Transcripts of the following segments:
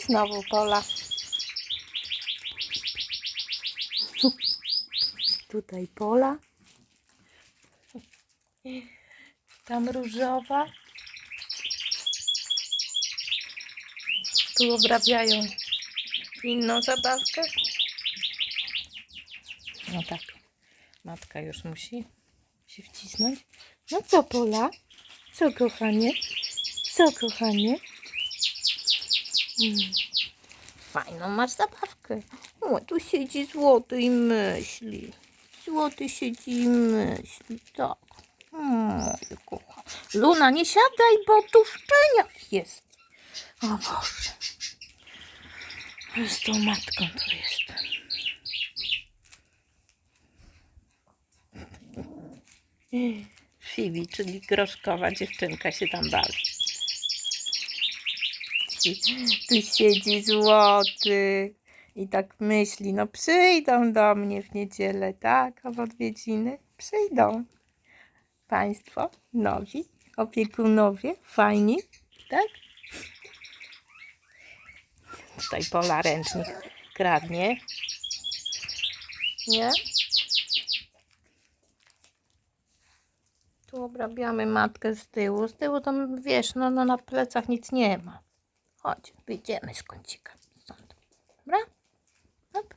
Znowu pola. Tutaj pola. Tam różowa. Tu obrabiają inną zabawkę. No tak. Matka już musi się wcisnąć. No co, Pola? Co, kochanie? Co, kochanie? Fajną masz zabawkę. O, tu siedzi złoty i myśli. Złoty siedzi i myśli, tak. Moje kocha. Luna, nie siadaj, bo tu szczeniak jest. O Boże. Z tą matką tu jest. Fibi, czyli groszkowa dziewczynka się tam bawi. Tu siedzi złoty i tak myśli, no przyjdą do mnie w niedzielę, tak, w odwiedziny. Przyjdą. Państwo nowi, opiekunowie, fajni, tak? Tutaj Pola ręcznik kradnie. Nie? Tu obrabiamy matkę z tyłu. Z tyłu to wiesz, no, no na plecach nic nie ma. Chodź, wyjdziemy z kącika. Stąd. Dobra? Hop.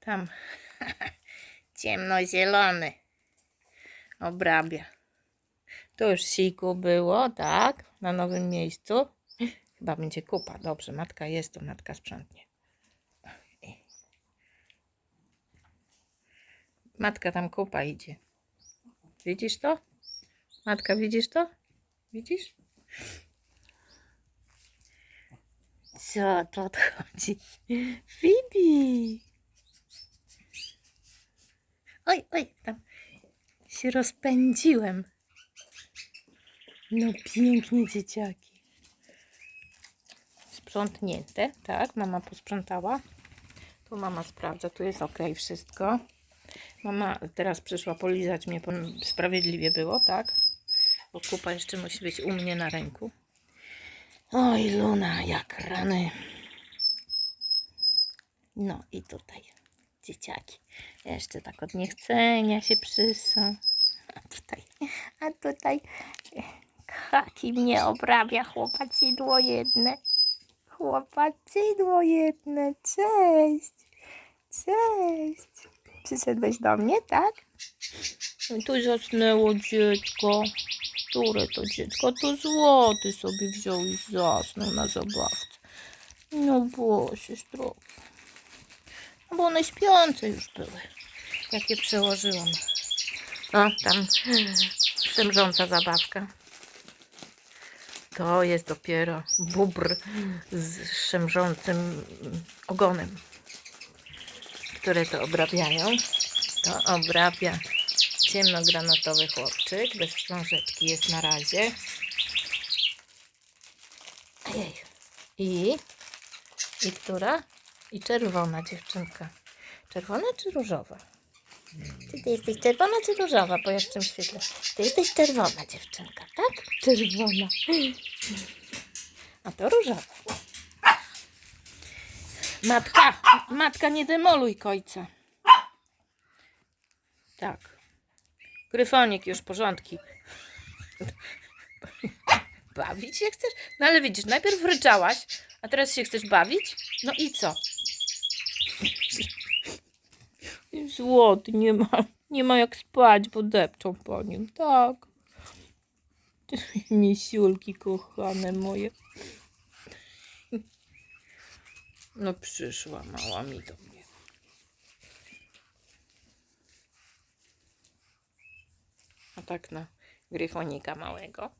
Tam ciemnozielony obrabia. Tu już siku było, tak? Na nowym miejscu. Chyba będzie kupa. Dobrze, matka jest, to matka sprzątnie. Matka tam kupa idzie. Widzisz to? Matka, widzisz to? Widzisz? Co tu odchodzi? Fibi! Oj, oj, tam się rozpędziłem. No pięknie, dzieciaki. Sprzątnięte, tak? Mama posprzątała. Tu mama sprawdza, tu jest ok wszystko. Mama teraz przyszła polizać mnie, sprawiedliwie było, tak? Bo kupa jeszcze musi być u mnie na ręku. Oj, Luna, jak rany. No i tutaj dzieciaki. Jeszcze tak od niechcenia się przysą. A tutaj, a tutaj Haki mnie obrabia chłopacidło jedne. Chłopacidło jedne. Cześć. Cześć. Przyszedłeś do mnie, tak? Tu zasnęło dziecko. Które to dziecko? To złoty sobie wziął i zasnął na zabawce. No Boże, zdrowie. No bo one śpiące już były. Jak je przełożyłam. O, tam szemrząca zabawka. To jest dopiero bubr z szemrzącym ogonem, które to obrabiają. To obrabia ciemnogranatowy chłopczyk, bez wstążeczki jest na razie. I, i która? I czerwona dziewczynka. Czerwona czy różowa? Czy ty jesteś czerwona czy różowa po jeszcze świetle? Ty jesteś czerwona dziewczynka, tak? Czerwona. A to różowa. Matka, matka nie demoluj kojca. Tak. Gryfonik już porządki. Bawić się chcesz? No ale widzisz, najpierw ryczałaś, a teraz się chcesz bawić? No i co? Złoty, nie ma, nie ma jak spać, bo depczą po nim, tak. Misiulki kochane moje. No przyszła mała mi do mnie. A tak na gryfonika małego.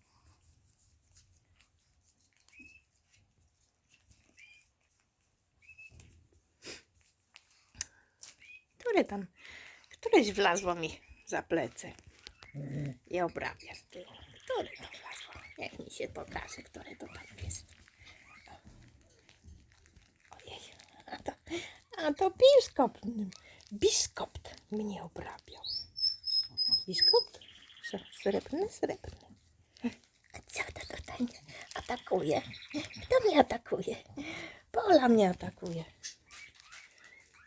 Które tam, któreś wlazło mi za plecy i obrabia z tyłu. Które to wlazło? Niech mi się pokaże, które to tam jest. Ojej, a to, a to biskop, biskop mnie obrabiał. Biskop? Srebrny, srebrny. A co to tutaj? Atakuje? Kto mnie atakuje? Pola mnie atakuje.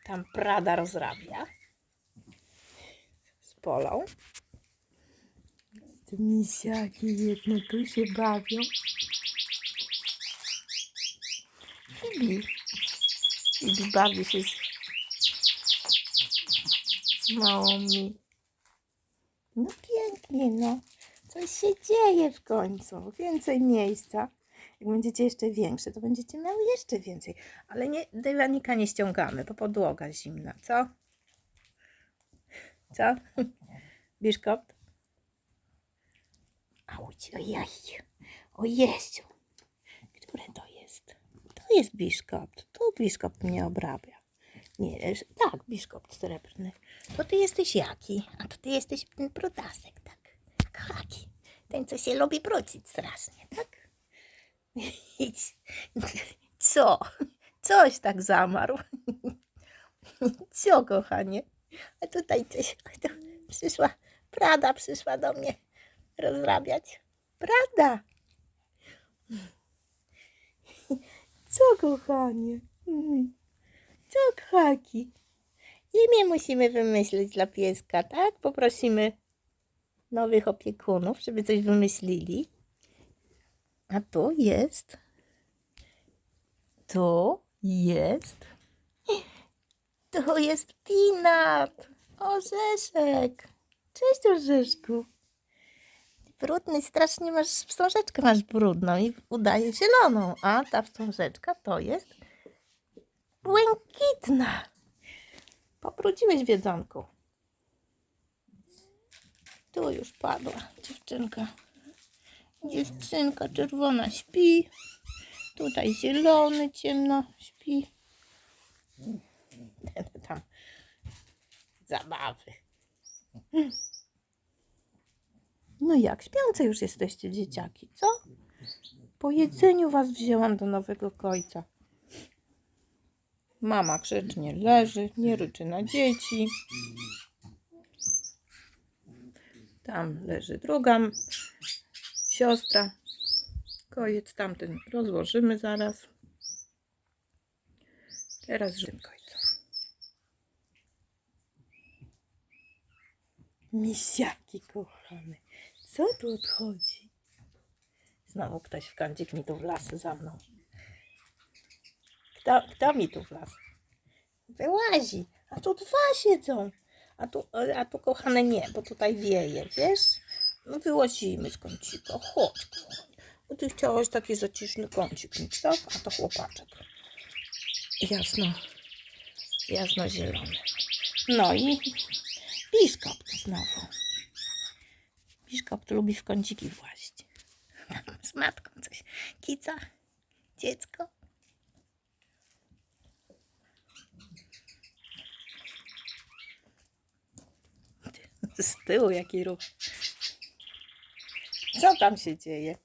Tam Prada rozrabia. Z Polą. Te misiaki jedno tu się bawią. Fibi. Fibi bawi się z, z małymi. No pięknie, no. Coś się dzieje w końcu. Więcej miejsca. Jak będziecie jeszcze większe, to będziecie miały jeszcze więcej. Ale nie, dywanika nie ściągamy, bo podłoga zimna. Co? Co? Biszkopt? Auć, ojej. O Jezu. Które to jest? To jest biszkopt. Tu biszkopt mnie obrabia. Nie, tak, biszkopt srebrny. To ty jesteś jaki? A to ty jesteś ten prudasek, tak? Haki. Ten, co się lubi brudzić strasznie, tak? Co? Coś tak zamarł. Co, kochanie? A tutaj coś. To przyszła, Prada przyszła do mnie rozrabiać. Prada! Co, kochanie? Co, kochaki? Imię musimy wymyślić dla pieska, tak? Poprosimy nowych opiekunów, żeby coś wymyślili. A tu jest. Tu jest. Tu jest Pinat. Orzeszek. Cześć, Orzeszku. Brudny, strasznie masz, wstążeczkę masz brudną i udaje zieloną, a ta wstążeczka to jest błękitna. Pobrudziłeś wiedząku. Tu już padła dziewczynka. Dziewczynka czerwona śpi. Tutaj zielony ciemno śpi. Tam zabawy. No jak, śpiące już jesteście dzieciaki, co? Po jedzeniu was wzięłam do nowego kojca. Mama grzecznie leży, nie ryczy na dzieci. Tam leży druga siostra. Kojec tamten rozłożymy zaraz. Teraz żywym kojcem. Misiaki kochane, co tu odchodzi? Znowu ktoś w kącik mi tu wlasy za mną. Kto, kto mi tu wlazł? Wyłazi. A tu dwa siedzą. A tu, a tu kochane nie, bo tutaj wieje, wiesz? No wyłazimy z kącika. Chodź, kochanie. Bo ty chciałaś taki zaciszny kącik mieć, tak? A to chłopaczek. Jasno. Jasno zielony. No i biszkopt znowu. Biszkopt lubi w kąciki włazić. Z matką coś. Kica? Dziecko? Z tyłu jaki ruch. Co tam się dzieje?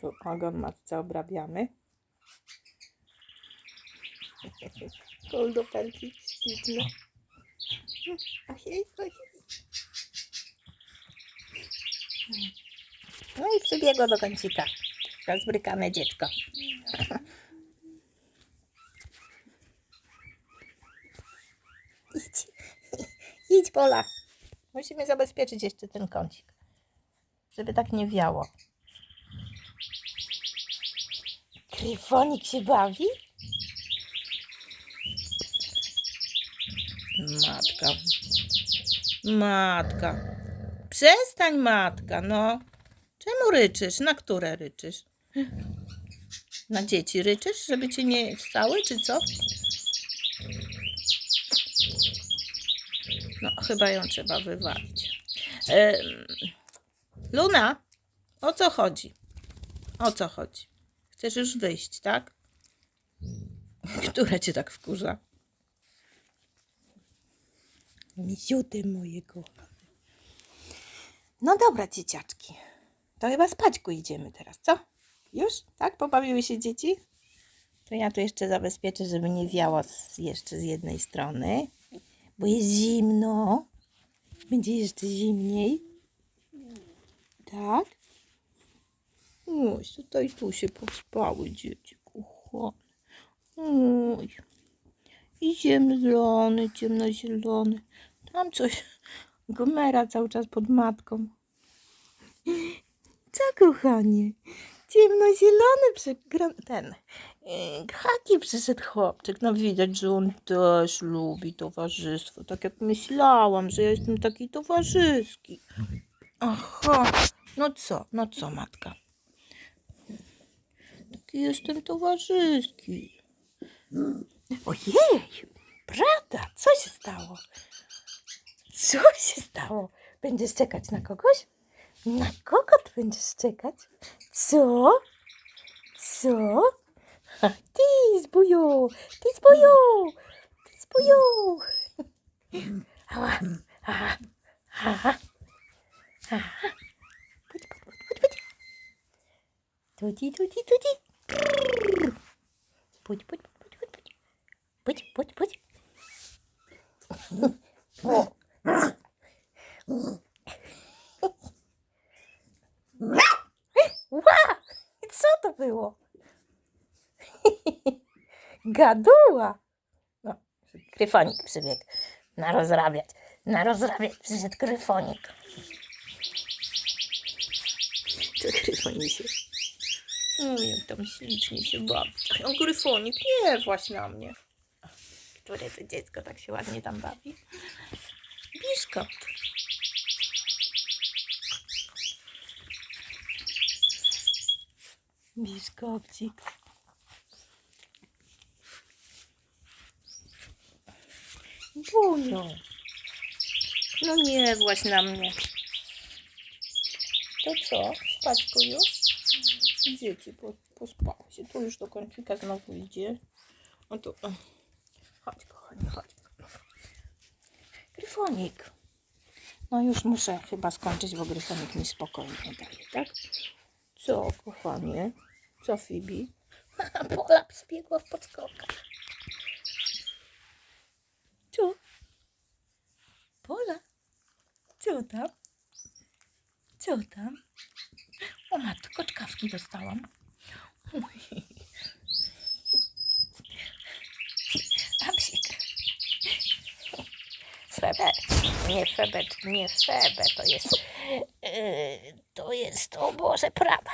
Tu ogon matce obrabiamy. Kuldupelki śliczne. No i przybiegło do kącika. Rozbrykane dziecko. Idź. Idź, Pola. Musimy zabezpieczyć jeszcze ten kącik, żeby tak nie wiało. Gryfonik się bawi? Matka. Matka. Przestań, matka, no. Czemu ryczysz? Na które ryczysz? Na dzieci ryczysz, żeby cię nie wstały, czy co? No, chyba ją trzeba wywalić. Luna, o co chodzi? O co chodzi? Chcesz już wyjść, tak? Która cię tak wkurza? Misiuty moje kochane. No dobra, dzieciaczki. To chyba spaćku idziemy teraz, co? Już? Tak? Pobawiły się dzieci? To ja tu jeszcze zabezpieczę, żeby nie wiało z, jeszcze z jednej strony. Bo jest zimno. Będzie jeszcze zimniej. Tak? Oj, tutaj tu się pospały dzieci, kochane. Oj. I ziemniony, ciemnozielony. Tam coś gomera cały czas pod matką. Co, kochanie? Ciemnozielony przegra... ten... Haki przyszedł chłopczyk. No widać, że on też lubi towarzystwo. Tak jak myślałam, że ja jestem taki towarzyski. Aha. No co? No co, matka? Taki jestem towarzyski. Ojej! Prawda? Co się stało? Co się stało? Będziesz czekać na kogoś? Na kogo ty będziesz czekać? Co? Co? Ha, Ty zbuju! Ty zbuju! Ty zbuju! Ała! Aha! Aha! Aha! Chodź, chodź, chodź, chodź, chodź. Tuti, tuti, tuti. Prrr. Chodź, chodź, chodź, chodź, chodź. Chodź, chodź, chodź. O. Ła! Gaduła. No, gryfonik przybiegł. Na rozrabiać. Na rozrabiać przyszedł gryfonik. To gryfonisie. No jak tam ślicznie się bawi. O, gryfonik, nie właśnie na mnie. Które to dziecko tak się ładnie tam bawi? Biszkot. Biszkopcik. Bunio. No nie właśnie na mnie. To co? Spać tu już? Dzieci po, pospały się. Tu już do kącika znowu idzie. O tu. Chodź, kochanie, chodź. Gryfonik. No już muszę chyba skończyć, bo gryfonik mi spokojnie daje, tak? Co, kochanie? Co, Fibi? Pola zbiegła w podskokach. Co? Pola? Co tam? Co tam? O matko, czkawki dostałam. Uj. A psik. Febe. Nie Febe, nie Febe, to jest... Yy, to jest, o Boże, prawa.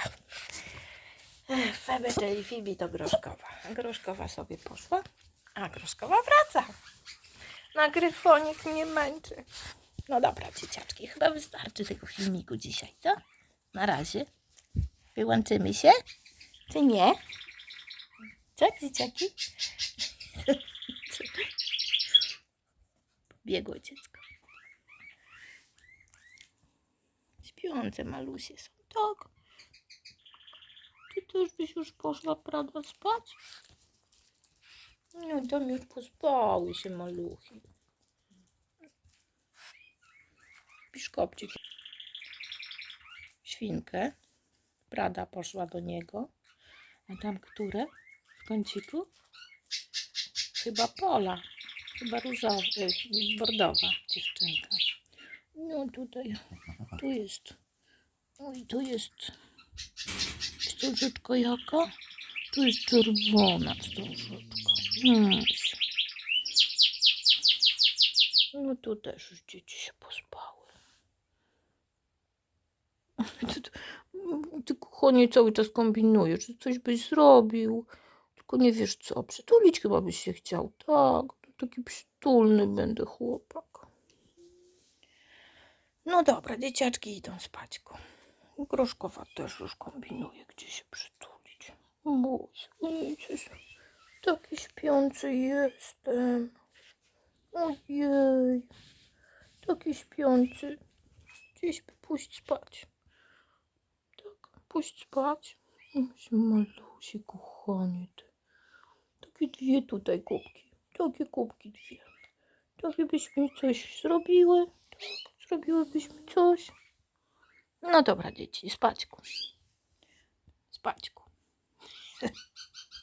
Febe, czyli Fibi to Groszkowa. Groszkowa sobie poszła, a Groszkowa wraca. Na gryfonik mnie męczy. No dobra, dzieciaczki, chyba wystarczy tego filmiku dzisiaj, co? Na razie. Wyłączymy się? Czy nie? Co, dzieciaki? Biegło dziecko. Śpiące malusie są. Tak. Ty też byś już poszła, prawda, spać? No, tam już pospały się maluchy. Biszkopcik. Świnkę. Prada poszła do niego. A tam które? W kąciku? Chyba Pola. Chyba różowa, y, bordowa dziewczynka. No tutaj, tu jest. Oj, tu jest wstążeczka jaka? Tu jest czerwona wstążeczka. Hmm. No tu też już dzieci się pospały. Ty, ty, ty kochanie cały czas kombinujesz, że coś byś zrobił. Tylko nie wiesz co, przytulić chyba byś się chciał. Tak, taki przytulny będę chłopak. No dobra, dzieciaczki idą spać. Groszkowa też już kombinuje, gdzie się przytulić. Mój, widzisz, taki śpiący jestem. Ojej, taki śpiący. Gdzieś pójść spać. Tak, pójść spać. Malusi, kochanie ty. Takie dwie tutaj kubki. Takie kubki dwie. Takie byśmy coś zrobiły. Tak, zrobiłybyśmy coś. No dobra, dzieci, spaćku. Spaćku.